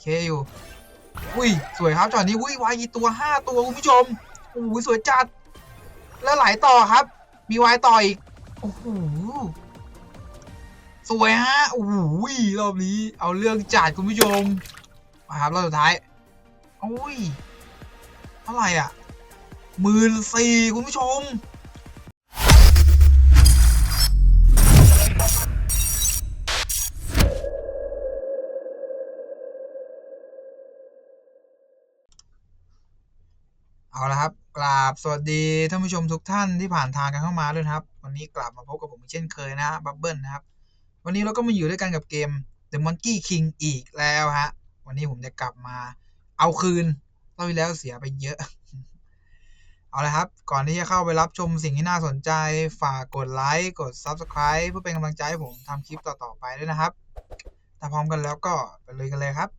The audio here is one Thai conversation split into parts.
เคอยู่ อุ้ย สวยครับจอดนี้อุ้ยวายกี่ตัวห้าตัวคุณผู้ชมโอ้โหสวยจัด แล้วไหลต่อครับ มีวายต่ออีกโอ้โหสวยฮะโอ้โหรอบนี้ เอาเรื่องจัดคุณผู้ชมมาครับรอบสุดท้ายโอ้ยเท่าไหร่อะหมื่นสี่คุณผู้ชม เอาละครับกราบสวัสดีท่านผู้ชมทุกท่านที่ผ่านทางกันเข้ามาด้วยครับ วันนี้กลับมาพบกับผมเช่นเคยนะบับเบิลนะครับ วันนี้เราก็มาอยู่ด้วยกันกับเกม The Monkey King อีกแล้วฮะ วันนี้ผมจะกลับมาเอาคืนรอบที่แล้วเสียไปเยอะ เอาละครับ ก่อนที่จะเข้าไปรับชมสิ่งที่น่าสนใจ ฝากกดไลค์กด Subscribe เพื่อเป็นกำลังใจให้ผมทำคลิปต่อๆไปด้วยนะครับ ถ้าพร้อมกันแล้วก็ไปเลยกันเลยครับ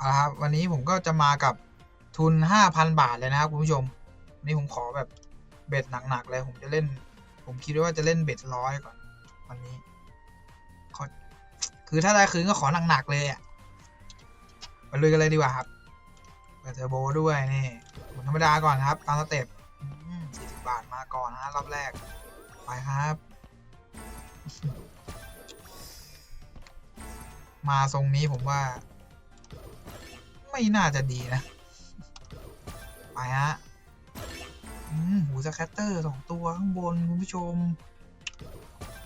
เอาละครับวันนี้ผมก็จะมากับทุน 5,000 บาทเลยนะครับคุณผู้ชมนนี้ผมขอแบบเบ็ดหนักๆเลยผมจะเล่น ผมคิดว่าจะเล่นเบ็ดร้อยก่อนวันนี้ขอคือถ้าได้คืนก็ขอหนักๆเลยอะไปลุยกันเลยดีกว่าครับเปิดเทอร์โบด้วยนี่หมุนธรรมดาก่อนครับตามสเต็ปสี่สิบบาทมาก่อนนะรอบแรกไปครับ มาทรงนี้ผมว่า ไม่น่าจะดีนะ ไปฮะอืมหูสแคตเตอร์สองตัวข้างบน คุณผู้ชม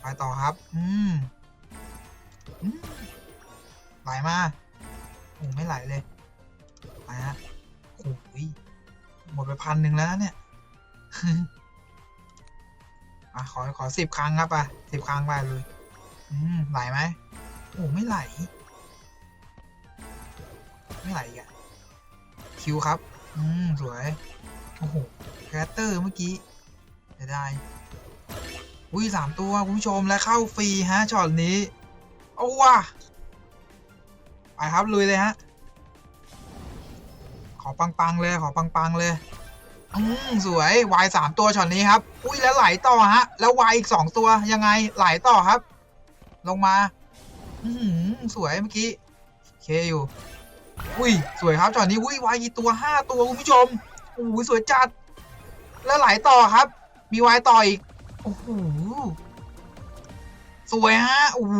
ไปต่อครับอืมอืมไหลมาโอ้ไม่ไหลเลยไปฮะโอ้ยหมดไปพันหนึ่งแล้วเนี่ยอะขอขอสิบครั้งครับอะสิบครั้งไปเลย อืมไหลไหมโอ้ไม่ไหล ไม่ไหลอีกอะคิวครับ อืม สวย โอ้โหแคสเตอร์เมื่อกี้จะได้ อุ้ยสามตัว คุณผู้ชมและเข้าฟรีฮะช็อตนี้ เอาว่ะ ไปครับลุยเลยฮะ ขอปัง ๆ เลย ขอปัง ๆ เลย อืม สวยวายสามตัวช็อตนี้ครับ อุ้ยแล้วไหลต่อฮะ แล้ววายอีกสองตัวยังไงไหลต่อครับ ลงมา อืมสวยเมื่อกี้ เคอยู่ อุ้ยสวยครับจอดนี้อุ้ยวายกี่ตัวห้าตัวคุณผู้ชมโอ้โหสวยจัด แล้วไหลต่อครับ มีวายต่ออีกโอ้โหสวยฮะโอ้โห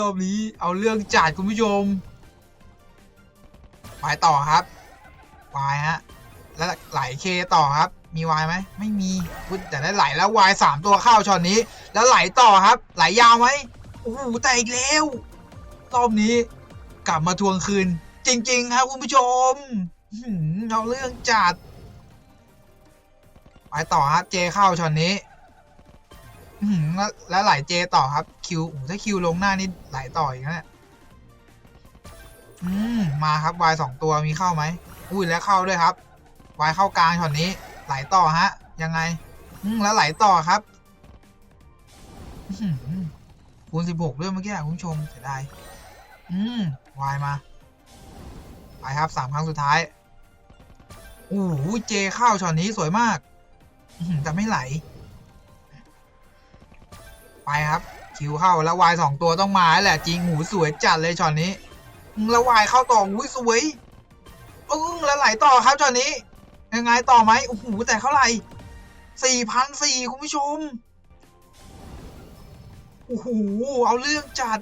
รอบนี้ เอาเรื่องจัดคุณผู้ชมวายต่อครับวายฮะแล้วไหลเคต่อครับ มีวายไหมไม่มีอุ๊ยแต่ได้ไหลแล้ววายสามตัวเข้าช็อตนี้ แล้วไหลต่อครับ ไหลยาวไหมโอ้โหแต่อีกแล้วรอบนี้กลับมาทวงคืน จริง ๆ ครับคุณผู้ชมเอาเรื่องจัด ไปต่อครับเจเข้าช็อตนี้แล้วแล้วไหลเจต่อครับคิวถ้าคิวลงหน้านี่ไหลต่ออีกนะอืมมาครับวายสองตัวมีเข้าไหมอุ้ยแล้วเข้าด้วยครับวายเข้ากลางช็อตนี้ ไหลต่อฮะ ยังไง อืมแล้วไหลต่อครับคูณสิบหกด้วยเมื่อกี้คุณผู้ชมเสียดายอืมวายมา ไปครับสามครั้งสุดท้ายโอ้โหเจเข้าช็อตนี้สวยมากแต่ไม่ไหล ไปครับ คิวเข้าแล้ววายสองตัวต้องมาแหละจริงหูสวยจัดเลยช็อตนี้แล้ววายเข้าต่ออุ้ยสวยอึ้งแล้วไหลต่อครับช็อตนี้ ยังไงต่อไหมโอ้โหแต่เท่าไหร่สี่พันสี่คุณผู้ชมโอ้โหเอาเรื่องจัด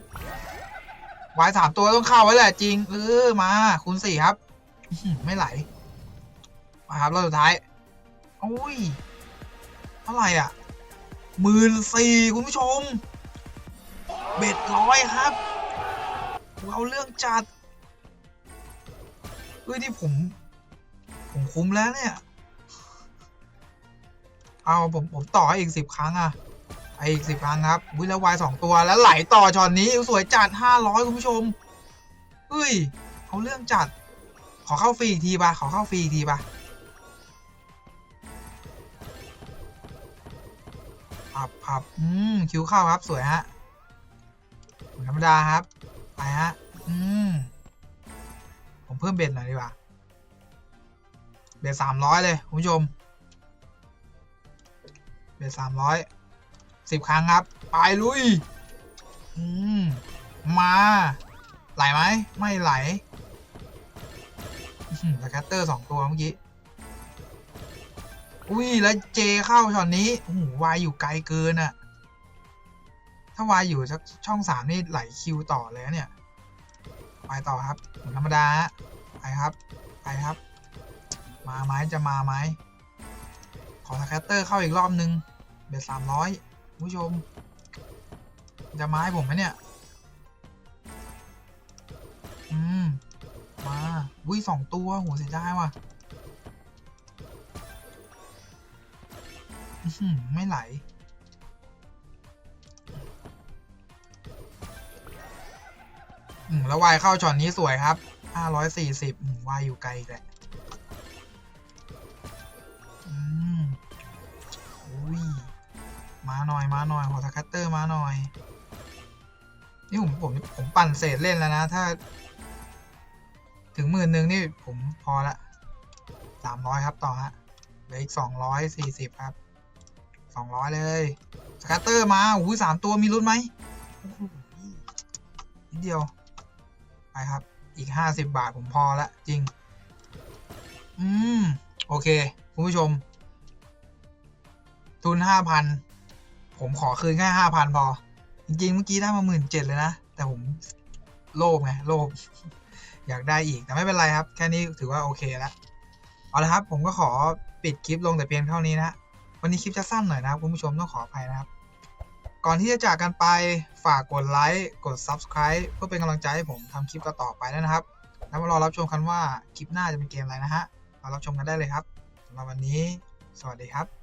วายสามตัวต้องเข้าไว้แหละจริง เออมาคูณสี่ครับ ไม่ไหล มาครับรอบสุดท้ายโอ้ยเท่าไหร่อะหมื่นสี่คุณผู้ชม เบ็ดร้อยครับเอาเรื่องจัดเฮ้ยที่ผม ผมคุ้มแล้วเนี่ย เอาผมผมต่ออีกสิบครั้งอะ ออีกสิบครั้งครับวิแล้ววายสองตัวแล้วไหลต่อช็อตนี้สวยจัดห้าร้อยคุณผู้ชมเฮ้ยเอาเรื่องจัด ขอเข้าฟรีอีกทีปะขอเข้าฟรีอีกทีปะพับพับอืมคิวเข้าครับสวยฮะธรรมดาครับไปฮะอืมผมเพิ่มเบ็ดหน่อยดีกว่าเบ็ดสามร้อยเลยคุณผู้ชมเบ็ดสามร้อย สิบครั้งครับ ไปลุย อืม มา ไหลไหม ไม่ไหลอื้อหือสแคตเตอร์สองตัวเมื่อกี้ อุ้ย แล้วเจเข้าช็อตนี้โอ้โหวายอยู่ไกลเกินอะถ้าวายอยู่สักช่องสามนี่ไหลคิวต่อเลยนะเนี่ย ไปต่อครับเหมือนธรรมดา ไปครับ ไปครับ มาไหมจะมาไหมขอสแคตเตอร์เข้าอีกรอบนึงเดี๋ยวสามร้อย ผู้ชม จะมาให้ผมไหมเนี่ย อืม มาวุ้ยสองตัวโหเสียดายว่ะไม่ไหล อืม แล้ววายเข้าช็อตนี้สวยครับห้าร้อยสี่สิบวายอยู่ไกลแหละ มาหน่อยมาหน่อยขอสคัตเตอร์มาหน่อย นี่ผมผมผมปั่นเศษเล่นแล้วนะ ถ้า ถึงหมื่นหนึ่งนี่ผมพอละสามร้อยครับต่อฮะเหลืออีกสองร้อยสี่สิบครับสองร้อยเลยสคัตเตอร์มาโอ้ยสามตัวมีลุ้นไหมอ้โหนิดเดียวไปครับอีกห้าสิบบาท ผมพอละจริง อืม โอเค คุณผู้ชม ทุนห้าพัน ผมขอคืนแค่ห้าพันพอ จริงๆเมื่อกี้ได้มาหมื่นเจ็ดเลยนะ แต่ผมโลภไงโลภอยากได้อีกแต่ไม่เป็นไรครับ แค่นี้ถือว่าโอเคแล้วเอาละครับ ผมก็ขอปิดคลิปลงแต่เพียงเท่านี้นะวันนี้คลิปจะสั้นหน่อยนะครับคุณผู้ชมต้องขออภัยนะครับ ก่อนที่จะจากกันไปฝากกดไลค์กด Subscribe เพื่อเป็นกำลังใจให้ผมทำคลิปต่อไปนะครับ แล้วมารอรับชมกันว่าคลิปหน้าจะเป็นเกมอะไรนะฮะมารับชมกันได้เลยครับสำหรับวันนี้ สวัสดีครับ